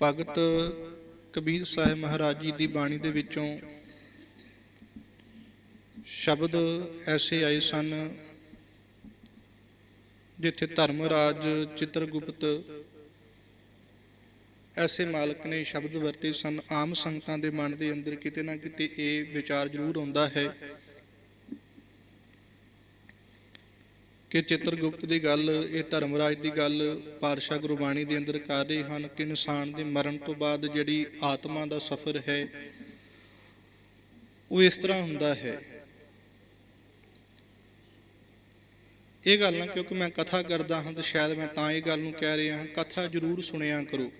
ਭਗਤ ਕਬੀਰ ਸਾਹਿਬ ਮਹਾਰਾਜ ਜੀ ਦੀ ਬਾਣੀ ਦੇ ਵਿੱਚੋਂ ਸ਼ਬਦ ਐਸੇ ਆਏ ਸਨ, ਜਿੱਥੇ ਧਰਮਰਾਜ ਚਿੱਤਰਗੁਪਤ ਐਸੇ ਮਾਲਕ ਨੇ ਸ਼ਬਦ ਵਰਤੇ ਸਨ। ਆਮ ਸੰਗਤਾਂ ਦੇ ਮਨ ਦੇ ਅੰਦਰ ਕਿਤੇ ਨਾ ਕਿਤੇ ਇਹ ਵਿਚਾਰ ਜ਼ਰੂਰ ਆਉਂਦਾ ਹੈ ਕਿ ਚਿੱਤਰਗੁਪਤ ਦੀ ਗੱਲ, ਇਹ ਧਰਮਰਾਜ ਦੀ ਗੱਲ ਪਾਤਸ਼ਾਹ ਗੁਰਬਾਣੀ ਦੇ ਅੰਦਰ ਕਰ ਰਹੇ ਹਨ ਕਿ ਇਨਸਾਨ ਦੇ ਮਰਨ ਤੋਂ ਬਾਅਦ ਜਿਹੜੀ ਆਤਮਾ ਦਾ ਸਫ਼ਰ ਹੈ, ਉਹ ਇਸ ਤਰ੍ਹਾਂ ਹੁੰਦਾ ਹੈ। ਇਹ ਗੱਲ ਨਾ ਕਿਉਂਕਿ ਮੈਂ ਕਥਾ ਕਰਦਾ ਹਾਂ ਤਾਂ ਸ਼ਾਇਦ ਮੈਂ ਤਾਂ ਇਹ ਗੱਲ ਨੂੰ ਕਹਿ ਰਿਹਾ ਹਾਂ, ਕਥਾ ਜ਼ਰੂਰ ਸੁਣਿਆ ਕਰੋ।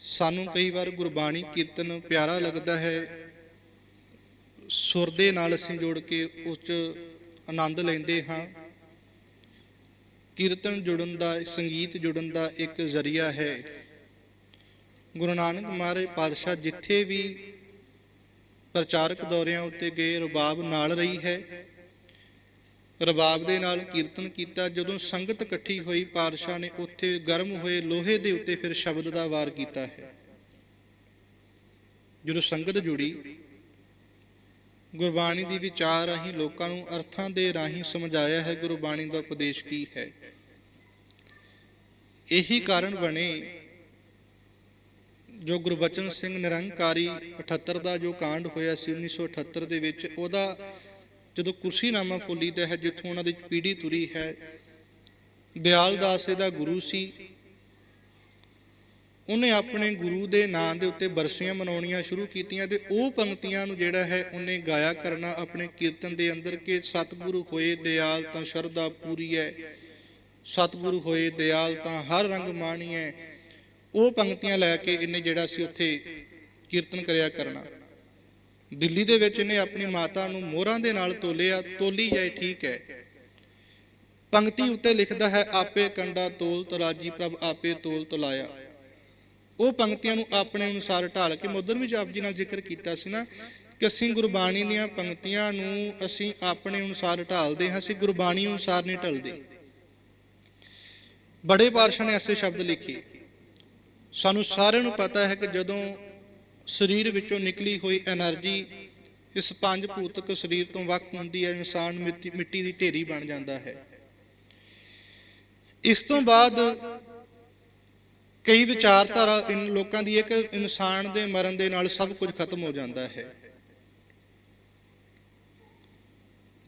ਸਾਨੂੰ ਕਈ ਵਾਰ ਗੁਰਬਾਣੀ ਕੀਰਤਨ ਪਿਆਰਾ ਲੱਗਦਾ ਹੈ, ਸੁਰ ਦੇ ਨਾਲ ਅਸੀਂ ਜੋੜ ਕੇ ਉਸ 'ਚ ਆਨੰਦ ਲੈਂਦੇ ਹਾਂ। ਕੀਰਤਨ ਜੁੜਨ ਦਾ, ਸੰਗੀਤ ਜੁੜਨ ਦਾ ਇੱਕ ਜ਼ਰੀਆ ਹੈ। ਗੁਰੂ ਨਾਨਕ ਮਹਾਰਾਜ ਪਾਤਸ਼ਾਹ ਜਿੱਥੇ ਵੀ ਪ੍ਰਚਾਰਕ ਦੌਰਿਆਂ ਉੱਤੇ ਗਏ, ਰਬਾਬ ਨਾਲ ਰਹੀ ਹੈ। ਰਬਾਬ ਦੇ ਨਾਲ ਕੀਰਤਨ ਕੀਤਾ। ਜਦੋਂ ਸੰਗਤ ਇਕੱਠੀ ਹੋਈ, ਪਾਤਸ਼ਾਹ ਨੇ ਉੱਥੇ ਗਰਮ ਹੋਏ ਲੋਹੇ ਦੇ ਉੱਤੇ ਫਿਰ ਸ਼ਬਦ ਦਾ ਵਾਰ ਕੀਤਾ ਹੈ। ਜਦੋਂ ਸੰਗਤ ਜੁੜੀ ਗੁਰਬਾਣੀ ਦੀ ਵਿਚਾਰ ਰਾਹੀਂ ਲੋਕਾਂ ਨੂੰ ਅਰਥਾਂ ਦੇ ਰਾਹੀਂ ਸਮਝਾਇਆ ਹੈ, ਗੁਰਬਾਣੀ ਦਾ ਉਪਦੇਸ਼ ਕੀ ਹੈ? ਇਹੀ ਕਾਰਨ ਬਣੇ ਜੋ ਗੁਰਬਚਨ ਸਿੰਘ ਨਿਰੰਕਾਰੀ 78 ਦਾ ਜੋ ਕਾਂਡ ਹੋਇਆ ਸੀ 1978 ਦੇ ਵਿੱਚ, ਉਹਦਾ ਜਦੋਂ ਕੁਰਸੀਨਾਮਾ ਫੋਲੀ ਦਾ ਹੈ, ਜਿੱਥੋਂ ਉਹਨਾਂ ਦੀ ਪੀੜੀ ਤੁਰੀ ਹੈ ਦਿਆਲ ਦਾਸ ਇਹਦਾ ਗੁਰੂ ਸੀ। ਉਹਨੇ ਆਪਣੇ ਗੁਰੂ ਦੇ ਨਾਂ ਦੇ ਉੱਤੇ ਬਰਸੀਆਂ ਮਨਾਉਣੀਆਂ ਸ਼ੁਰੂ ਕੀਤੀਆਂ ਤੇ ਉਹ ਪੰਕਤੀਆਂ ਨੂੰ ਜਿਹੜਾ ਹੈ ਉਹਨੇ ਗਾਇਆ ਕਰਨਾ ਆਪਣੇ ਕੀਰਤਨ ਦੇ ਅੰਦਰ ਕਿ ਸਤਿਗੁਰੂ ਹੋਏ ਦਿਆਲ ਤਾਂ ਸ਼ਰਧਾ ਪੂਰੀ ਹੈ ਸਤਿਗੁਰੂ ਹੋਏ ਦਿਆਲ ਤਾਂ ਹਰ ਰੰਗ ਮਾਣੀਐ ਉਹ ਪੰਕਤੀਆਂ ਲੈ ਕੇ ਇਹਨੇ ਜਿਹੜਾ ਸੀ ਉੱਥੇ ਕੀਰਤਨ ਕਰਿਆ ਕਰਨਾ। ਦਿੱਲੀ ਦੇ ਵਿੱਚ ਇਹਨੇ ਆਪਣੀ ਮਾਤਾ ਨੂੰ ਮੋਹਰਾਂ ਦੇ ਨਾਲ ਤੋਲਿਆ, ਤੋਲੀ ਜਾਏ ਠੀਕ ਹੈ ਪੰਕਤੀ ਉੱਤੇ ਲਿਖਦਾ ਹੈ, ਆਪੇ ਕੰਡਾ ਤੋਲ ਤਰਾਜੀ ਪ੍ਰਭ, ਆਪੇ ਤੋਲ ਤਲਾਇਆ। ਉਹ ਪੰਕਤੀਆਂ ਨੂੰ ਆਪਣੇ ਅਨੁਸਾਰ ਢਾਲ ਕੇ ਮੋਦਰ ਵਿੱਚ ਆਪ ਜੀ ਨਾਲ ਜ਼ਿਕਰ ਕੀਤਾ ਸੀ ਨਾ ਕਿ ਅਸੀਂ ਗੁਰਬਾਣੀ ਦੀਆਂ ਪੰਕਤੀਆਂ ਨੂੰ ਅਸੀਂ ਆਪਣੇ ਅਨੁਸਾਰ ਢਾਲਦੇ ਹਾਂ, ਅਸੀਂ ਗੁਰਬਾਣੀ ਅਨੁਸਾਰ ਨਹੀਂ ਢਲਦੇ। ਬੜੇ ਪਾਤਸ਼ਾਹ ਨੇ ਐਸੇ ਸ਼ਬਦ ਲਿਖੇ। ਸਾਨੂੰ ਸਾਰਿਆਂ ਨੂੰ ਪਤਾ ਹੈ ਕਿ ਜਦੋਂ ਸਰੀਰ ਵਿੱਚੋਂ ਨਿਕਲੀ ਹੋਈ એનર્ਜੀ ਇਸ ਪੰਜ ਭੂਤਕ ਸਰੀਰ ਤੋਂ ਵੱਖ ਹੁੰਦੀ ਹੈ, ਇਨਸਾਨ ਮਿੱਟੀ ਦੀ ਢੇਰੀ ਬਣ ਜਾਂਦਾ ਹੈ। ਇਸ ਤੋਂ ਬਾਅਦ ਕਈ ਵਿਚਾਰਧਾਰਾ ਇਨ ਲੋਕਾਂ ਦੀ ਇੱਕ ਇਨਸਾਨ ਦੇ ਮਰਨ ਦੇ ਨਾਲ ਸਭ ਕੁਝ ਖਤਮ ਹੋ ਜਾਂਦਾ ਹੈ।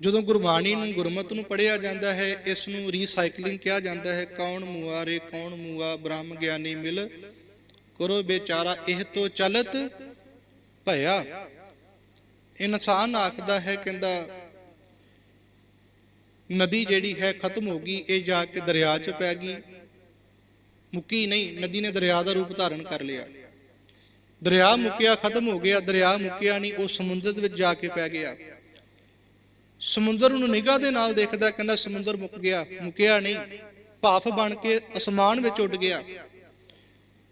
ਜਦੋਂ ਗੁਰਬਾਣੀ ਨੂੰ ਗੁਰਮਤ ਨੂੰ ਪੜਿਆ ਜਾਂਦਾ ਹੈ ਇਸ ਨੂੰ ਰੀਸਾਈਕਲਿੰਗ ਕਿਹਾ ਜਾਂਦਾ ਹੈ। ਕੌਣ ਮੁਆਰੇ ਕੌਣ ਮੂਆ ਬ੍ਰਹਮ ਗਿਆਨੀ ਮਿਲ? ਕਰੋ ਬੇਚਾਰਾ ਇਹ ਤੋਂ ਚਲਤ ਭਇਆ। ਇਨਸਾਨ ਆਖਦਾ ਹੈ ਕਹਿੰਦਾ ਨਦੀ ਜਿਹੜੀ ਹੈ ਖਤਮ ਹੋ ਗਈ ਇਹ ਜਾ ਕੇ ਦਰਿਆ 'ਚ ਪੈ ਗਈ। ਮੁੱਕੀ ਨਹੀਂ, ਨਦੀ ਨੇ ਦਰਿਆ ਦਾ ਰੂਪ ਧਾਰਨ ਕਰ ਲਿਆ। ਦਰਿਆ ਮੁੱਕਿਆ, ਖਤਮ ਹੋ ਗਿਆ, ਦਰਿਆ ਮੁੱਕਿਆ ਨਹੀਂ, ਉਹ ਸਮੁੰਦਰ ਦੇ ਵਿੱਚ ਜਾ ਕੇ ਪੈ ਗਿਆ। ਸਮੁੰਦਰ ਨੂੰ ਨਿਗਾਹ ਦੇ ਨਾਲ ਦੇਖਦਾ, ਕਹਿੰਦਾ ਸਮੁੰਦਰ ਮੁੱਕ ਗਿਆ, ਮੁੱਕਿਆ ਨਹੀਂ, ਭਾਫ ਬਣ ਕੇ ਅਸਮਾਨ ਵਿੱਚ ਉੱਡ ਗਿਆ।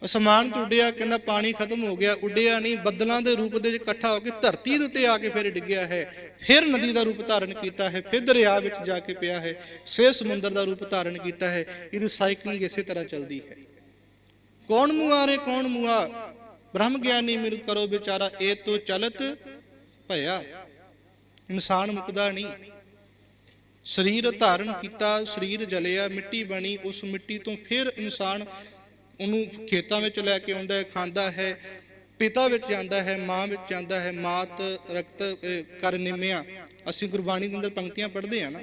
ਅਸਮਾਨ ਤੋਂ ਉੱਡਿਆ ਕਹਿੰਦਾ ਪਾਣੀ ਖਤਮ ਹੋ ਗਿਆ, ਉੱਡਿਆ ਨਹੀਂ, ਬੱਦਲਾਂ ਦੇ ਰੂਪ ਦੇ ਵਿੱਚ ਇਕੱਠਾ ਹੋ ਕੇ ਧਰਤੀ ਦੇ ਉੱਤੇ ਆ ਕੇ ਫਿਰ ਡਿੱਗਿਆ ਹੈ। ਫਿਰ ਨਦੀ ਦਾ ਰੂਪ ਧਾਰਨ ਕੀਤਾ ਹੈ, ਫਿਰ ਦਰਿਆ ਵਿੱਚ ਜਾ ਕੇ ਪਿਆ ਹੈ, ਫਿਰ ਸਮੁੰਦਰ ਦਾ ਰੂਪ ਧਾਰਨ ਕੀਤਾ ਹੈ ਇਹ ਰਿਸਾਈਕਲਿੰਗ ਇਸੇ ਤਰ੍ਹਾਂ ਚੱਲਦੀ ਹੈ। ਕੌਣ ਮੁਆਰੇ ਕੌਣ ਮੁਆ ਬ੍ਰਹਮ ਗਿਆਨੀ ਮਿਲ ਕਰੋ ਵਿਚਾਰਾ, ਇਹ ਤੋਂ ਚਲਤ ਭਇਆ। ਇਨਸਾਨ ਮੁਕਦਾ ਨਹੀਂ। ਸਰੀਰ ਧਾਰਨ ਕੀਤਾ, ਸਰੀਰ ਜਲਿਆ, ਮਿੱਟੀ ਬਣੀ, ਉਸ ਮਿੱਟੀ ਤੋਂ ਫਿਰ ਇਨਸਾਨ ਉਹਨੂੰ ਖੇਤਾਂ ਵਿੱਚ ਲੈ ਕੇ ਆਉਂਦਾ ਹੈ, ਖਾਂਦਾ ਹੈ, ਪਿਤਾ ਵਿੱਚ ਜਾਂਦਾ ਹੈ, ਮਾਂ ਵਿੱਚ ਜਾਂਦਾ ਹੈ, ਮਾਤ, ਰਕਤ ਕਰ ਨਿਮਿਆ। ਅਸੀਂ ਗੁਰਬਾਣੀ ਦੇ ਅੰਦਰ ਪੰਕਤੀਆਂ ਪੜ੍ਹਦੇ ਆ ਨਾ।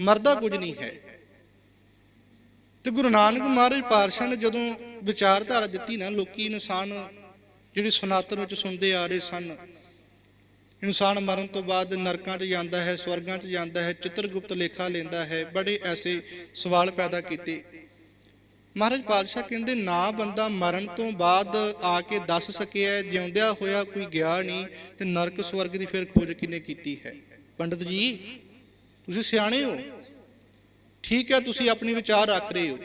ਮਰਦਾ ਕੁਝ ਨਹੀਂ ਹੈ। ਤੇ ਗੁਰੂ ਨਾਨਕ ਮਹਾਰਾਜ ਪਾਤਸ਼ਾਹ ਨੇ ਜਦੋਂ ਵਿਚਾਰਧਾਰਾ ਦਿੱਤੀ ਨਾ, ਲੋਕੀ ਇਨਸਾਨ ਜਿਹੜੀ ਸਨਾਤਨ ਵਿੱਚ ਸੁਣਦੇ ਆ ਰਹੇ ਸਨ, ਇਨਸਾਨ ਮਰਨ ਤੋਂ ਬਾਅਦ ਨਰਕਾਂ 'ਚ ਜਾਂਦਾ ਹੈ, ਸਵਰਗਾਂ 'ਚ ਜਾਂਦਾ ਹੈ, ਚਿੱਤਰਗੁਪਤ ਲੇਖਾ ਲੈਂਦਾ ਹੈ, ਬੜੇ ਐਸੇ ਸਵਾਲ ਪੈਦਾ ਕੀਤੇ। ਮਹਾਰਾਜ ਪਾਤਸ਼ਾਹ ਕਹਿੰਦੇ, ਨਾ ਬੰਦਾ ਮਰਨ ਤੋਂ ਬਾਅਦ ਆ ਕੇ ਦੱਸ ਸਕਿਆ ਜਿਉਂਦਿਆ ਹੋਇਆ ਕੋਈ ਗਿਆ ਨਹੀਂ ਤੇ ਨਰਕ ਸਵਰਗ ਦੀ ਫਿਰ ਖੋਜ ਕਿਨੇ ਕੀਤੀ ਹੈ? ਪੰਡਤ ਜੀ, ਤੁਸੀਂ ਸਿਆਣੇ ਹੋ। ਠੀਕ ਹੈ, ਤੁਸੀਂ ਆਪਣੀ ਵਿਚਾਰ ਰੱਖ ਰਹੇ ਹੋ।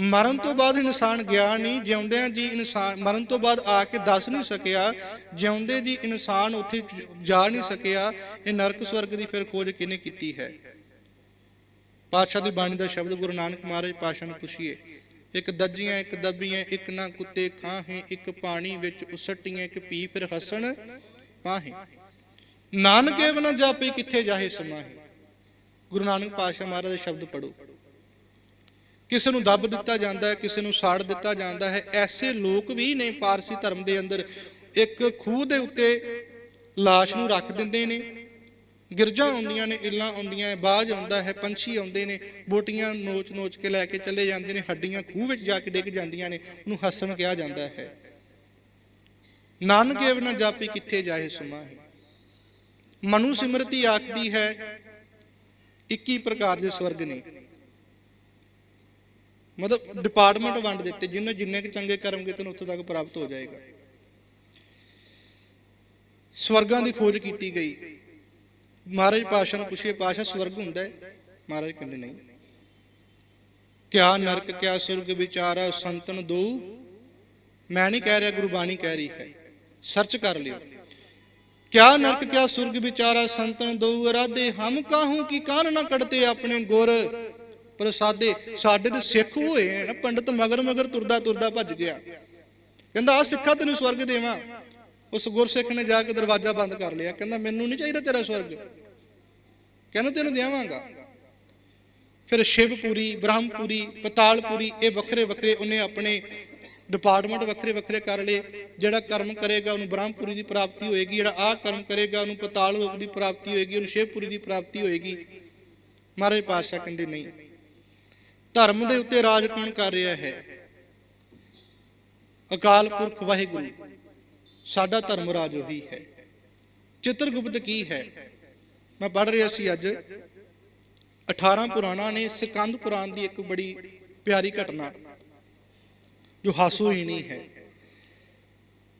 ਮਰਨ ਤੋਂ ਬਾਅਦ ਇਨਸਾਨ ਗਿਆ ਨਹੀਂ, ਜਿਉਂਦਿਆਂ ਜੀ ਇਨਸਾਨ, ਮਰਨ ਤੋਂ ਬਾਅਦ ਆ ਕੇ ਦੱਸ ਨਹੀਂ ਸਕਿਆ, ਜਿਉਂਦੇ ਜੀ ਇਨਸਾਨ ਉੱਥੇ ਜਾ ਨਹੀਂ ਸਕਿਆ, ਇਹ ਨਰਕ ਸਵਰਗ ਦੀ ਫਿਰ ਖੋਜ ਕਿਨੇ ਕੀਤੀ ਹੈ? ਪਾਤਸ਼ਾਹ ਦੀ ਬਾਣੀ ਦਾ ਸ਼ਬਦ ਗੁਰੂ ਨਾਨਕ ਮਹਾਰਾਜ ਪਾਤਸ਼ਾਹ ਨੂੰ ਪੁੱਛੀਏ। ਇੱਕ ਦੱਜੀਆਂ, ਇੱਕ ਦੱਬੀਆਂ, ਇੱਕ ਨਾ ਕੁੱਤੇ ਖਾਹੇ, ਇੱਕ ਪਾਣੀ ਵਿੱਚ ਉਸਟੀਆਂ, ਇੱਕ ਪੀ ਫਿਰ ਹਸਣ ਪਾਹੇ। ਨਾਨਕੇ ਬਨ ਜਾਪੇ ਕਿੱਥੇ ਜਾਹੇ ਸਮਾਹੇ? ਗੁਰੂ ਨਾਨਕ ਪਾਤਸ਼ਾਹ ਮਹਾਰਾਜ ਦੇ ਸ਼ਬਦ ਪੜੋ ਕਿਸੇ ਨੂੰ ਦੱਬ ਦਿੱਤਾ ਜਾਂਦਾ ਹੈ, ਕਿਸੇ ਨੂੰ ਸਾੜ ਦਿੱਤਾ ਜਾਂਦਾ ਹੈ, ਐਸੇ ਲੋਕ ਵੀ ਨੇ ਪਾਰਸੀ ਧਰਮ ਦੇ ਅੰਦਰ। ਇੱਕ ਖੂਹ ਦੇ ਉੱਤੇ ਲਾਸ਼ ਨੂੰ ਰੱਖ ਦਿੰਦੇ ਨੇ। ਗਿਰਜਾਂ ਆਉਂਦੀਆਂ ਨੇ, ਇੱਲਾਂ ਆਉਂਦੀਆਂ ਬਾਜ ਆਉਂਦਾ ਹੈ, ਪੰਛੀ ਆਉਂਦੇ ਨੇ, ਬੋਟੀਆਂ ਨੋਚ ਨੋਚ ਕੇ ਲੈ ਕੇ ਚਲੇ ਜਾਂਦੇ ਨੇ, ਹੱਡੀਆਂ ਖੂਹ ਵਿੱਚ ਜਾ ਕੇ ਡਿੱਗ ਜਾਂਦੀਆਂ ਨੇ, ਉਹਨੂੰ ਹਸਨ ਕਿਹਾ ਜਾਂਦਾ ਹੈ। ਨਾਨਕੇ ਨਾ ਜਾਪੀ ਕਿੱਥੇ ਜਾਏ ਸਮਾਹੇ। ਮਨੂ ਸਿਮਰਤੀ ਆਖਦੀ ਹੈ 21 ਪ੍ਰਕਾਰ ਦੇ ਸਵਰਗ ਨੇ। ਮਤਲਬ ਡਿਪਾਰਟਮੈਂਟ ਵੰਡ ਦਿੱਤੇ, ਜਿੰਨੇ ਜਿੰਨੇ ਕੁ ਚੰਗੇ ਕਰਮ ਕੀਤੇ ਨੇ, ਉੱਥੇ ਤੱਕ ਪ੍ਰਾਪਤ ਹੋ ਜਾਏਗਾ। ਸਵਰਗਾਂ ਦੀ ਖੋਜ ਕੀਤੀ ਗਈ। ਮਹਾਰਾਜ ਪਾਸ਼ਾ ਨੂੰ ਪੁੱਛਿਆ ਪਾਸ਼ਾ ਸਵਰਗ ਹੁੰਦਾ ਹੈ। ਮਹਾਰਾਜ ਕਹਿੰਦੇ ਨਹੀਂ। ਕਿਆ ਨਰਕ, ਕਿਆ ਸੁਰਗ ਵਿਚਾਰਾ ਸੰਤਨ ਦੋ। ਮੈਂ ਨਹੀਂ ਕਹਿ ਰਿਹਾ, ਗੁਰਬਾਣੀ ਕਹਿ ਰਹੀ ਹੈ। ਸਰਚ ਕਰ ਲਿਓ। ਕਿਆ ਨਰਕ, ਕਿਆ ਸੁਰਗ ਵਿਚਾਰਾ ਸੰਤਨ ਦੋ। ਅਰਾਧੇ ਹਮ ਕਾਹੂ ਕੀ ਕਾਨ ਨਾ ਕੜਤੇ ਆਪਣੇ ਗੁਰ। ਪ੍ਰਸਾਦੇ, ਸਾਡੇ ਤੇ ਸਿੱਖ ਹੋਏ ਆ ਨਾ ਪੰਡਤ ਮਗਰ ਮਗਰ ਤੁਰਦਾ ਤੁਰਦਾ ਭੱਜ ਗਿਆ। ਕਹਿੰਦਾ ਆ ਸਿੱਖਾ ਤੈਨੂੰ ਸਵਰਗ ਦੇਵਾਂ। ਉਸ ਗੁਰਸਿੱਖ ਨੇ ਜਾ ਕੇ ਦਰਵਾਜ਼ਾ ਬੰਦ ਕਰ ਲਿਆ। ਕਹਿੰਦਾ, ਮੈਨੂੰ ਨਹੀਂ ਚਾਹੀਦਾ ਤੇਰਾ ਸਵਰਗ। ਕਹਿੰਦਾ, ਤੈਨੂੰ ਦੇਵਾਂਗਾ। ਫਿਰ ਸ਼ਿਵਪੁਰੀ ਬ੍ਰਹਮਪੁਰੀ ਪਤਾਲਪੁਰੀ ਇਹ ਵੱਖਰੇ ਵੱਖਰੇ ਉਹਨੇ ਆਪਣੇ ਡਿਪਾਰਟਮੈਂਟ ਵੱਖਰੇ ਵੱਖਰੇ ਕਰ ਲਏ। ਜਿਹੜਾ ਕਰਮ ਕਰੇਗਾ, ਉਹਨੂੰ ਬ੍ਰਹਮਪੁਰੀ ਦੀ ਪ੍ਰਾਪਤੀ ਹੋਏਗੀ। ਜਿਹੜਾ ਆਹ ਕਰਮ ਕਰੇਗਾ, ਉਹਨੂੰ ਪਤਾਲ ਲੋਕ ਦੀ ਪ੍ਰਾਪਤੀ ਹੋਏਗੀ, ਉਹਨੂੰ ਸ਼ਿਵਪੁਰੀ ਦੀ ਪ੍ਰਾਪਤੀ ਹੋਏਗੀ। ਮਹਾਰਾਜ ਪਾਤਸ਼ਾਹ ਕਹਿੰਦੇ, ਨਹੀਂ। ਧਰਮ ਦੇ ਉੱਤੇ ਰਾਜ ਕੌਣ ਕਰ ਰਿਹਾ ਹੈ? ਅਕਾਲ ਪੁਰਖ ਵਾਹਿਗੁਰੂ। ਸਾਡਾ ਧਰਮ ਰਾਜ ਉਹੀ ਹੈ। ਚਿੱਤਰਗੁਪਤ ਕੀ ਹੈ? ਮੈਂ ਪੜ੍ਹ ਰਿਹਾ ਸੀ ਅੱਜ। 18 ਪੁਰਾਣਾ ਨੇ ਸਿਕੰਦ ਪੁਰਾਣ ਦੀ ਇੱਕ ਬੜੀ ਪਿਆਰੀ ਘਟਨਾ, ਜੋ ਹਾਸੋਹੀਣੀ ਹੈ।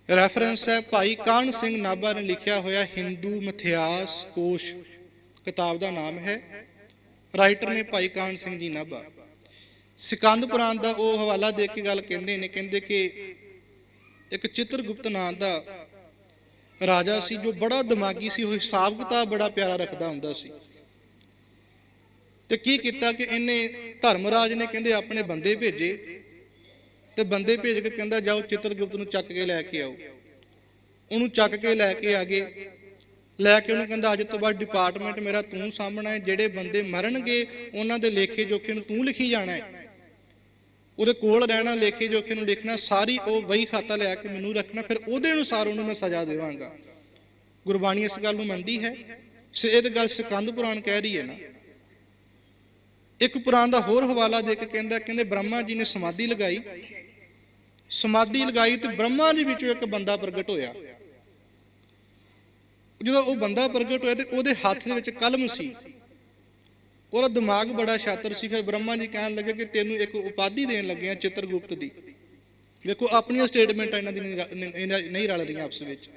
ਰੈਫਰੈਂਸ ਹੈ, ਭਾਈ ਕਾਨ ਸਿੰਘ ਨਾਭਾ ਨੇ ਲਿਖਿਆ ਹੋਇਆ ਹਿੰਦੂ ਮਿਥਿਆਸ ਕੋਸ਼ ਕਿਤਾਬ ਦਾ ਨਾਮ ਹੈ। ਰਾਈਟਰ ਨੇ ਭਾਈ ਕਾਨ ਸਿੰਘ ਜੀ ਨਾਭਾ। ਸਿਕੰਦ ਪੁਰਾਣ ਦਾ ਉਹ ਹਵਾਲਾ ਦੇ ਕੇ ਗੱਲ ਕਹਿੰਦੇ ਨੇ, ਕਹਿੰਦੇ ਕਿ ਇੱਕ ਚਿੱਤਰਗੁਪਤ ਨਾਂ ਦਾ ਰਾਜਾ ਸੀ ਜੋ ਬੜਾ ਦਿਮਾਗੀ ਸੀ, ਉਹ ਹਿਸਾਬ ਕਿਤਾਬ ਬੜਾ ਪਿਆਰਾ ਰੱਖਦਾ ਹੁੰਦਾ ਸੀ। ਤੇ ਕੀ ਕੀਤਾ ਕਿ ਇਹਨੇ ਧਰਮਰਾਜ ਨੇ ਕਹਿੰਦੇ ਆਪਣੇ ਬੰਦੇ ਭੇਜੇ ਤੇ ਬੰਦੇ ਭੇਜ ਕੇ ਕਹਿੰਦਾ ਜਾਓ ਚਿੱਤਰਗੁਪਤ ਨੂੰ ਚੱਕ ਕੇ ਲੈ ਕੇ ਆਓ। ਉਹਨੂੰ ਚੱਕ ਕੇ ਲੈ ਕੇ ਆ ਗਏ। ਲੈ ਕੇ ਉਹਨੂੰ ਕਹਿੰਦਾ ਅੱਜ ਤੋਂ ਬਾਅਦ ਡਿਪਾਰਟਮੈਂਟ ਮੇਰਾ ਤੂੰ ਸਾਹਮਣਾ ਹੈ, ਜਿਹੜੇ ਬੰਦੇ ਮਰਨਗੇ ਉਹਨਾਂ ਦੇ ਲੇਖੇ ਜੋਖੇ ਨੂੰ ਤੂੰ ਲਿਖੀ ਜਾਣਾ ਹੈ। ਉਹਦੇ ਕੋਲ ਰਹਿਣਾ, ਲੇਖੇ ਜੋਖੇ ਨੂੰ ਲਿਖਣਾ ਸਾਰੀ ਉਹ ਵਹੀ ਖਾਤਾ ਲੈ ਕੇ ਮੈਨੂੰ ਰੱਖਣਾ, ਫਿਰ ਉਹਦੇ ਅਨੁਸਾਰ ਉਹਨੂੰ ਮੈਂ ਸਜ਼ਾ ਦੇਵਾਂਗਾ। ਗੁਰਬਾਣੀ ਇਸ ਗੱਲ ਨੂੰ ਮੰਨਦੀ ਹੈ। ਸੇ, ਇਹ ਤਾਂ ਗੱਲ ਸਿਕੰਦ ਪੁਰਾਣ ਕਹਿ ਰਹੀ ਹੈ ਨਾ। ਇੱਕ ਪੁਰਾਣ ਦਾ ਹੋਰ ਹਵਾਲਾ ਦੇ ਕੇ ਕਹਿੰਦਾ, ਕਹਿੰਦੇ ਬ੍ਰਹਮਾ ਜੀ ਨੇ ਸਮਾਧੀ ਲਗਾਈ। ਸਮਾਧੀ ਲਗਾਈ ਤੇ ਬ੍ਰਹਮਾ ਜੀ ਵਿੱਚੋਂ ਇੱਕ ਬੰਦਾ ਪ੍ਰਗਟ ਹੋਇਆ। ਜਦੋਂ ਉਹ ਬੰਦਾ ਪ੍ਰਗਟ ਹੋਇਆ ਤੇ ਉਹਦੇ ਹੱਥ ਦੇ ਵਿੱਚ ਕਲਮ ਸੀ। ਉਹਦਾ ਦਿਮਾਗ ਬੜਾ ਸ਼ਾਤਰ ਸੀ, ਫਿਰ ਬ੍ਰਹਮਾ ਜੀ ਕਹਿਣ ਲੱਗੇ ਕਿ ਤੈਨੂੰ ਇੱਕ ਉਪਾਧੀ ਦੇਣ ਲੱਗੇ ਆ ਚਿੱਤਰਗੁਪਤ ਦੀ। ਵੇਖੋ, ਆਪਣੀਆਂ ਸਟੇਟਮੈਂਟਾਂ ਇਹਨਾਂ ਦੀ ਨਹੀਂ ਰਲ ਰਹੀਆਂ ਆਪਸ ਵਿੱਚ।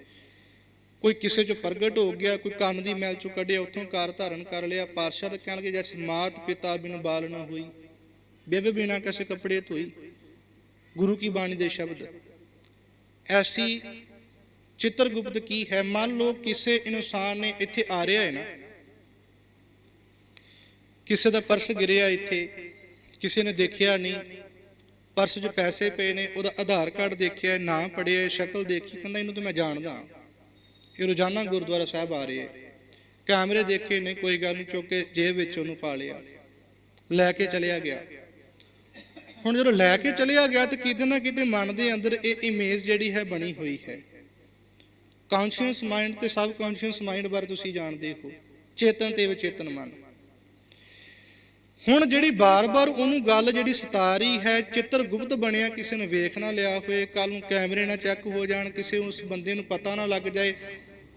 ਕੋਈ ਕਿਸੇ ਚ ਪ੍ਰਗਟ ਹੋ ਗਿਆ, ਕੋਈ ਕੰਨ ਦੀ ਮੈਲ ਚੋਂ ਕੱਢਿਆ, ਉੱਥੋਂ ਕਾਰ ਧਾਰਨ ਕਰ ਲਿਆ ਪਾਰਸ਼ਦ ਕਹਿਣ ਲੱਗੇ ਜੈਸੇ ਮਾਤ ਪਿਤਾ ਬਿਨ ਬਾਲ ਨਾ ਹੋਈ ਬੇਬੇ ਬਿਨਾ ਕਿਸੇ ਕੱਪੜੇ ਧੋਈ, ਗੁਰੂ ਕੀ ਬਾਣੀ ਦੇ ਸ਼ਬਦ। ਐਸੀ ਚਿੱਤਰਗੁਪਤ ਕੀ ਹੈ? ਮੰਨ ਲਓ ਕਿਸੇ ਇਨਸਾਨ ਨੇ ਇੱਥੇ ਆ ਰਿਹਾ ਹੈ ਨਾ ਕਿਸੇ ਦਾ ਪਰਸ ਗਿਰਿਆ ਇੱਥੇ, ਕਿਸੇ ਨੇ ਦੇਖਿਆ ਨਹੀਂ। ਪਰਸ 'ਚ ਪੈਸੇ ਪਏ ਨੇ, ਉਹਦਾ ਆਧਾਰ ਕਾਰਡ ਦੇਖਿਆ ਨਾਂ ਪੜਿਆ ਸ਼ਕਲ ਦੇਖੀ, ਕਹਿੰਦਾ ਇਹਨੂੰ ਤਾਂ ਮੈਂ ਜਾਣਦਾ। ਇਹ ਰੋਜ਼ਾਨਾ ਗੁਰਦੁਆਰਾ ਸਾਹਿਬ ਆ ਰਹੇ ਹੈ ਕੈਮਰੇ ਦੇਖੇ ਨੇ, ਕੋਈ ਗੱਲ ਨਹੀਂ, ਚੁੱਕ ਕੇ ਜੇਬ ਵਿੱਚ ਉਹਨੂੰ ਪਾ ਲਿਆ। ਲੈ ਕੇ ਚਲਿਆ ਗਿਆ। ਹੁਣ ਜਦੋਂ ਲੈ ਕੇ ਚਲਿਆ ਗਿਆ ਤੇ ਕਿਤੇ ਨਾ ਕਿਤੇ ਮਨ ਦੇ ਅੰਦਰ ਇਹ ਇਮੇਜ ਜਿਹੜੀ ਹੈ ਬਣੀ ਹੋਈ ਹੈ। ਕੌਨਸ਼ੀਅਸ ਮਾਈਂਡ ਤੇ ਸਬ ਕੌਨਸ਼ੀਅਸ ਮਾਈਂਡ ਬਾਰੇ ਤੁਸੀਂ ਜਾਣਦੇ ਹੋ। ਚੇਤਨ ਤੇ ਵਿਚੇਤਨ ਮਨ। ਹੁਣ ਜਿਹੜੀ ਬਾਰ-ਬਾਰ ਉਹਨੂੰ ਗੱਲ ਜਿਹੜੀ ਸਤਾ ਰਹੀ ਹੈ ਚਿੱਤਰ ਗੁਪਤ ਬਣਿਆ, ਕਿਸੇ ਨੇ ਵੇਖ ਨਾ ਲਿਆ ਹੋਏ ਕੱਲ ਨੂੰ ਕੈਮਰੇ ਨਾਲ ਚੈੱਕ ਹੋ ਜਾਣ, ਕਿਸੇ ਉਸ ਬੰਦੇ ਨੂੰ ਪਤਾ ਨਾ ਲੱਗ ਜਾਏ,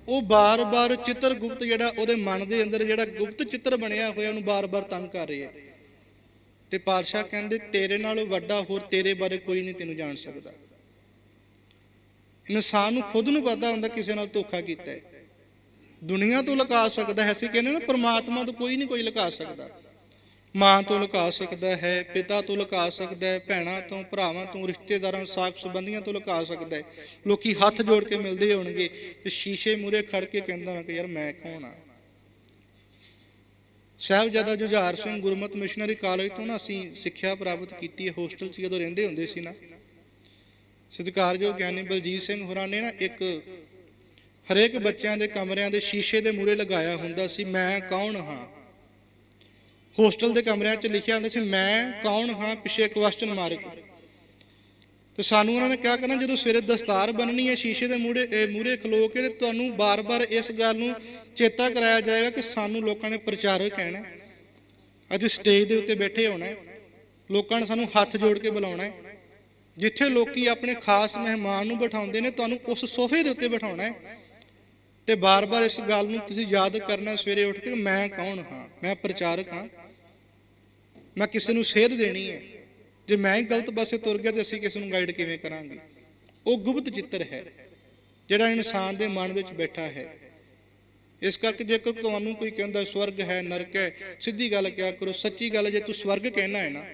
ਉਹ ਬਾਰ-ਬਾਰ ਚਿੱਤਰ ਗੁਪਤ ਜਿਹੜਾ ਉਹਦੇ ਮਨ ਦੇ ਅੰਦਰ ਜਿਹੜਾ ਗੁਪਤ ਚਿੱਤਰ ਬਣਿਆ ਹੋਇਆ, ਉਹਨੂੰ ਬਾਰ-ਬਾਰ ਤੰਗ ਕਰ ਰਹੀ ਹੈ। ਤੇ ਪਾਤਸ਼ਾਹ ਕਹਿੰਦੇ, ਤੇਰੇ ਨਾਲੋਂ ਵੱਡਾ ਹੋਰ ਤੇਰੇ ਬਾਰੇ ਕੋਈ ਨਹੀਂ ਤੈਨੂੰ ਜਾਣ ਸਕਦਾ। ਇਨਸਾਨ ਨੂੰ ਖੁਦ ਨੂੰ ਪਤਾ ਹੁੰਦਾ ਕਿਸੇ ਨਾਲ ਧੋਖਾ ਕੀਤਾ ਹੈ। ਦੁਨੀਆ ਤੋਂ ਲੁਕਾ ਸਕਦਾ ਹੈ, ਅਸੀਂ ਕਹਿੰਦੇ ਨਾ, ਪ੍ਰਮਾਤਮਾ ਤੋਂ ਕੋਈ ਨਹੀਂ ਕੋਈ ਲੁਕਾ ਸਕਦਾ। ਮਾਂ ਤੋਂ ਲੁਕਾ ਸਕਦਾ ਹੈ, ਪਿਤਾ ਤੋਂ ਲੁਕਾ ਸਕਦਾ ਹੈ, ਭੈਣਾਂ ਤੋਂ, ਭਰਾਵਾਂ ਤੋਂ, ਰਿਸ਼ਤੇਦਾਰਾਂ ਸਾਖ ਸੰਬੰਧੀਆਂ ਤੋਂ ਲੁਕਾ ਸਕਦਾ ਹੈ। ਲੋਕੀ ਹੱਥ ਜੋੜ ਕੇ ਮਿਲਦੇ ਹੋਣਗੇ ਤੇ ਸ਼ੀਸ਼ੇ ਮੂਰੇ ਖੜ ਕੇ ਕਹਿੰਦਾ ਹੋਣਾ ਕਿ ਯਾਰ ਮੈਂ ਕੌਣ ਆ? ਸਾਹਿਬਜ਼ਾਦਾ ਜੁਝਾਰ ਸਿੰਘ ਗੁਰਮਤ ਮਿਸ਼ਨਰੀ ਕਾਲਜ ਤੋਂ ਨਾ ਅਸੀਂ ਸਿੱਖਿਆ ਪ੍ਰਾਪਤ ਕੀਤੀ ਹੈ, ਹੋਸਟਲ 'ਚ ਜਦੋਂ ਰਹਿੰਦੇ ਹੁੰਦੇ ਸੀ ਨਾ। ਸਤਿਕਾਰਯੋਗ ਗਿਆਨੀ ਬਲਜੀਤ ਸਿੰਘ ਹੋਰਾਂ ਨੇ ਨਾ ਇੱਕ ਹਰੇਕ ਬੱਚਿਆਂ ਦੇ ਕਮਰਿਆਂ ਦੇ ਸ਼ੀਸ਼ੇ ਦੇ ਮੂਹਰੇ ਲਗਾਇਆ ਹੁੰਦਾ ਸੀ, ਮੈਂ ਕੌਣ ਹਾਂ? ਹੋਸਟਲ ਦੇ ਕਮਰਿਆਂ 'ਚ ਲਿਖਿਆ ਹੁੰਦਾ ਸੀ, ਮੈਂ ਕੌਣ ਹਾਂ? ਪਿੱਛੇ ਕੁਐਸਚਨ ਮਾਰਕ ਤੇ ਸਾਨੂੰ ਉਹਨਾਂ ਨੇ ਕਿਹਾ ਕਿ ਨਾ, ਜਦੋਂ ਸਵੇਰੇ ਦਸਤਾਰ ਬੰਨਣੀ ਹੈ ਸ਼ੀਸ਼ੇ ਦੇ ਮੂਹਰੇ ਮੂਹਰੇ ਖਲੋ ਕੇ ਤੇ ਤੁਹਾਨੂੰ ਬਾਰ-ਬਾਰ ਇਸ ਗੱਲ ਨੂੰ ਚੇਤਾ ਕਰਾਇਆ ਜਾਏਗਾ ਕਿ ਸਾਨੂੰ ਲੋਕਾਂ ਨੇ ਪ੍ਰਚਾਰਕ ਕਹਿਣਾ ਹੈ। ਅਸੀਂ ਸਟੇਜ ਦੇ ਉੱਤੇ ਬੈਠੇ ਹੋਣਾ ਲੋਕਾਂ ਨੇ ਸਾਨੂੰ ਹੱਥ ਜੋੜ ਕੇ ਬੁਲਾਉਣਾ ਹੈ। ਜਿੱਥੇ ਲੋਕੀ ਆਪਣੇ ਖਾਸ ਮਹਿਮਾਨ ਨੂੰ ਬਿਠਾਉਂਦੇ ਨੇ, ਤੁਹਾਨੂੰ ਉਸ ਸੋਫੇ ਦੇ ਉੱਤੇ ਬਿਠਾਉਣਾ ਹੈ। ਤੇ ਬਾਰ-ਬਾਰ ਇਸ ਗੱਲ ਨੂੰ ਤੁਸੀਂ ਯਾਦ ਕਰਨਾ ਸਵੇਰੇ ਉੱਠ ਕੇ ਮੈਂ ਕੌਣ ਹਾਂ? ਮੈਂ ਪ੍ਰਚਾਰਕ ਹਾਂ। ਮੈਂ ਕਿਸੇ ਨੂੰ ਸੇਧ ਦੇਣੀ ਹੈ। ਜੇ ਮੈਂ ਹੀ ਗਲਤ ਪਾਸੇ ਤੁਰ ਗਿਆ ਤੇ ਅਸੀਂ ਕਿਸੇ ਨੂੰ ਗਾਈਡ ਕਿਵੇਂ ਕਰਾਂਗੇ? ਉਹ ਗੁਪਤ ਚਿੱਤਰ ਹੈ ਜਿਹੜਾ ਇਨਸਾਨ ਦੇ ਮਨ ਵਿੱਚ ਬੈਠਾ ਹੈ। ਇਸ ਕਰਕੇ ਜੇਕਰ ਤੁਹਾਨੂੰ ਕੋਈ ਕਹਿੰਦਾ ਸਵਰਗ ਹੈ ਨਰਕ ਹੈ ਸਿੱਧੀ ਗੱਲ ਕਿਹਾ ਕਰੋ ਸੱਚੀ ਗੱਲ ਹੈ, ਜੇ ਤੂੰ ਸਵਰਗ ਕਹਿਣਾ ਹੈ ਨਾ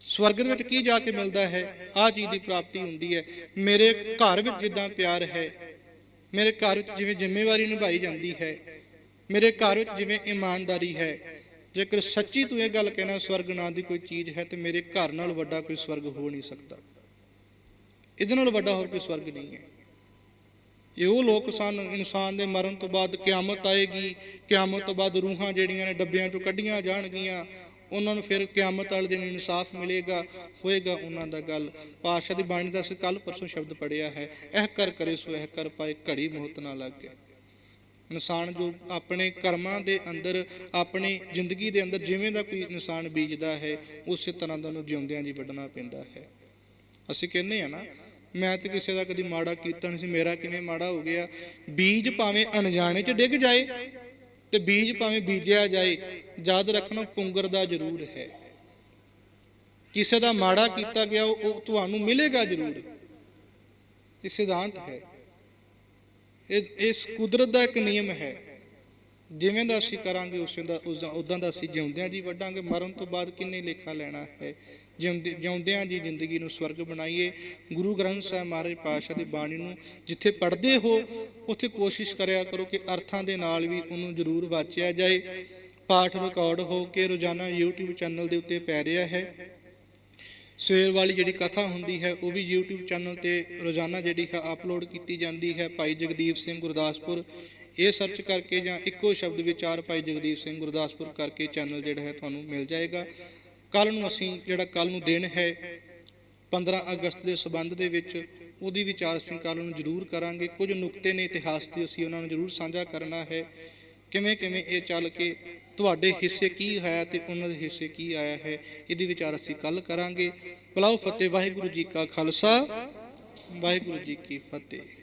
ਸਵਰਗ ਦੇ ਵਿੱਚ ਕੀ ਜਾ ਕੇ ਮਿਲਦਾ ਹੈ? ਆਹ ਚੀਜ਼ ਦੀ ਪ੍ਰਾਪਤੀ ਹੁੰਦੀ ਹੈ। ਮੇਰੇ ਘਰ ਵਿੱਚ ਜਿੱਦਾਂ ਪਿਆਰ ਹੈ ਮੇਰੇ ਘਰ ਵਿੱਚ ਜਿਵੇਂ ਜ਼ਿੰਮੇਵਾਰੀ ਨਿਭਾਈ ਜਾਂਦੀ ਹੈ ਮੇਰੇ ਘਰ ਵਿੱਚ ਜਿਵੇਂ ਇਮਾਨਦਾਰੀ ਹੈ ਜੇਕਰ ਸੱਚੀ ਤੂੰ ਇਹ ਗੱਲ ਕਹਿਣਾ ਸਵਰਗ ਨਾਂ ਦੀ ਕੋਈ ਚੀਜ਼ ਹੈ ਤੇ ਮੇਰੇ ਘਰ ਨਾਲ ਵੱਡਾ ਕੋਈ ਸਵਰਗ ਹੋ ਨਹੀਂ ਸਕਦਾ। ਇਹਦੇ ਨਾਲ ਵੱਡਾ ਹੋਰ ਕੋਈ ਸਵਰਗ ਨਹੀਂ ਹੈ। ਇਹ ਉਹ ਲੋਕ ਸਨ, ਇਨਸਾਨ ਦੇ ਮਰਨ ਤੋਂ ਬਾਅਦ ਕਿਆਮਤ ਆਏਗੀ, ਕਿਆਮਤ ਤੋਂ ਬਾਅਦ ਰੂਹਾਂ ਜਿਹੜੀਆਂ ਨੇ ਡੱਬਿਆਂ ਚੋਂ ਕੱਢੀਆਂ ਜਾਣਗੀਆਂ, ਉਹਨਾਂ ਨੂੰ ਫਿਰ ਕਿਆਮਤ ਵਾਲੇ ਦਿਨ ਇਨਸਾਫ ਮਿਲੇਗਾ, ਹੋਏਗਾ ਉਹਨਾਂ ਦਾ ਗੱਲ। ਪਾਸ਼ਾ ਦੀ ਬਾਣੀ ਦਾ ਅਸੀਂ ਕੱਲ ਪਰਸੋਂ ਸ਼ਬਦ ਪੜਿਆ ਹੈ, ਇਹ ਕਰ ਕਰੇ ਸੋ ਇਹ ਕਰ ਪਾਏ, ਘੜੀ ਮੋਹਤ ਨਾ ਲੱਗੇ। ਇਨਸਾਨ ਜੋ ਆਪਣੇ ਕਰਮਾਂ ਦੇ ਅੰਦਰ, ਆਪਣੀ ਜ਼ਿੰਦਗੀ ਦੇ ਅੰਦਰ ਜਿਵੇਂ ਦਾ ਕੋਈ ਇਨਸਾਨ ਬੀਜਦਾ ਹੈ, ਉਸੇ ਤਰ੍ਹਾਂ ਦਾ ਉਹਨੂੰ ਜਿਉਂਦਿਆਂ ਜੀ ਵੱਢਣਾ ਪੈਂਦਾ ਹੈ। ਅਸੀਂ ਕਹਿੰਦੇ ਆ ਨਾ, ਮੈਂ ਤੇ ਕਿਸੇ ਦਾ ਕਦੀ ਮਾੜਾ ਕੀਤਾ ਨਹੀਂ ਸੀ, ਮੇਰਾ ਕਿਵੇਂ ਮਾੜਾ ਹੋ ਗਿਆ? ਬੀਜ ਭਾਵੇਂ ਅਣਜਾਣੇ ਚ ਡਿੱਗ ਜਾਏ ਤੇ ਬੀਜ ਭਾਵੇਂ ਬੀਜਿਆ ਜਾਏ, ਯਾਦ ਰੱਖਣਾ ਪੁੰਗਰ ਦਾ ਜ਼ਰੂਰ ਹੈ। ਕਿਸੇ ਦਾ ਮਾੜਾ ਕੀਤਾ ਗਿਆ ਉਹ ਤੁਹਾਨੂੰ ਮਿਲੇਗਾ ਜ਼ਰੂਰ। ਇਹ ਸਿਧਾਂਤ ਹੈ। ਇਹ ਇਸ ਕੁਦਰਤ ਦਾ ਇੱਕ ਨਿਯਮ ਹੈ। ਜਿਵੇਂ ਦਾ ਅਸੀਂ ਕਰਾਂਗੇ, ਉਸੇ ਦਾ ਉਸਦਾ ਉਦਾਂ ਦਾ ਅਸੀਂ ਜਿਉਂਦਿਆਂ ਜੀ ਵੱਡਾਂਗੇ ਮਰਨ ਤੋਂ ਬਾਅਦ ਕਿੰਨੇ ਲੇਖਾ ਲੈਣਾ ਹੈ? ਜਿਉਂਦੇ, ਜਿਉਂਦਿਆਂ ਜੀ ਜ਼ਿੰਦਗੀ ਨੂੰ ਸਵਰਗ ਬਣਾਈਏ। ਗੁਰੂ ਗ੍ਰੰਥ ਸਾਹਿਬ ਮਹਾਰਾਜ ਪਾਤਸ਼ਾਹ ਦੀ ਬਾਣੀ ਨੂੰ ਜਿੱਥੇ ਪੜ੍ਹਦੇ ਹੋ, ਉੱਥੇ ਕੋਸ਼ਿਸ਼ ਕਰਿਆ ਕਰੋ ਕਿ ਅਰਥਾਂ ਦੇ ਨਾਲ ਵੀ ਉਹਨੂੰ ਜ਼ਰੂਰ ਵਾਚਿਆ ਜਾਏ। ਪਾਠ ਰਿਕਾਰਡ ਹੋ ਕੇ ਰੋਜ਼ਾਨਾ YouTube ਚੈਨਲ ਦੇ ਉੱਤੇ ਪੈ ਰਿਹਾ ਹੈ। ਸਵੇਰ ਵਾਲੀ ਜਿਹੜੀ ਕਥਾ ਹੁੰਦੀ ਹੈ, ਉਹ ਵੀ YouTube ਚੈਨਲ ਤੇ ਰੋਜ਼ਾਨਾ ਜਿਹੜੀ ਹੈ ਅਪਲੋਡ ਕੀਤੀ ਜਾਂਦੀ ਹੈ ਭਾਈ ਜਗਦੀਪ ਸਿੰਘ ਗੁਰਦਾਸਪੁਰ। ਇਹ ਸਰਚ ਕਰਕੇ ਜਾਂ ਇੱਕੋ ਸ਼ਬਦ ਵਿਚਾਰ ਭਾਈ ਜਗਦੀਪ ਸਿੰਘ ਗੁਰਦਾਸਪੁਰ ਕਰਕੇ ਚੈਨਲ ਜਿਹੜਾ ਹੈ ਤੁਹਾਨੂੰ ਮਿਲ ਜਾਏਗਾ। ਕੱਲ ਨੂੰ ਅਸੀਂ ਜਿਹੜਾ ਕੱਲ ਨੂੰ ਦਿਨ ਹੈ 15 ਅਗਸਤ ਦੇ ਸਬੰਧ ਦੇ ਵਿੱਚ, ਉਹਦੀ ਵਿਚਾਰ ਅਸੀਂ ਕੱਲ ਨੂੰ ਜ਼ਰੂਰ ਕਰਾਂਗੇ। ਕੁਝ ਨੁਕਤੇ ਨੇ ਇਤਿਹਾਸ ਦੇ ਅਸੀਂ ਉਹਨਾਂ ਨੂੰ ਜ਼ਰੂਰ ਸਾਂਝਾ ਕਰਨਾ ਹੈ। ਕਿਵੇਂ ਕਿਵੇਂ ਇਹ ਚੱਲ ਕੇ ਤੁਹਾਡੇ ਹਿੱਸੇ ਕੀ ਹੋਇਆ ਤੇ ਉਹਨਾਂ ਦੇ ਹਿੱਸੇ ਕੀ ਆਇਆ ਹੈ? ਇਹਦੀ ਵਿਚਾਰ ਅਸੀਂ ਕੱਲ ਕਰਾਂਗੇ। ਬਲਾਓ ਫਤਿਹ, ਵਾਹਿਗੁਰੂ ਜੀ ਕਾ ਖਾਲਸਾ। ਵਾਹਿਗੁਰੂ ਜੀ ਕੀ ਫਤਿਹ।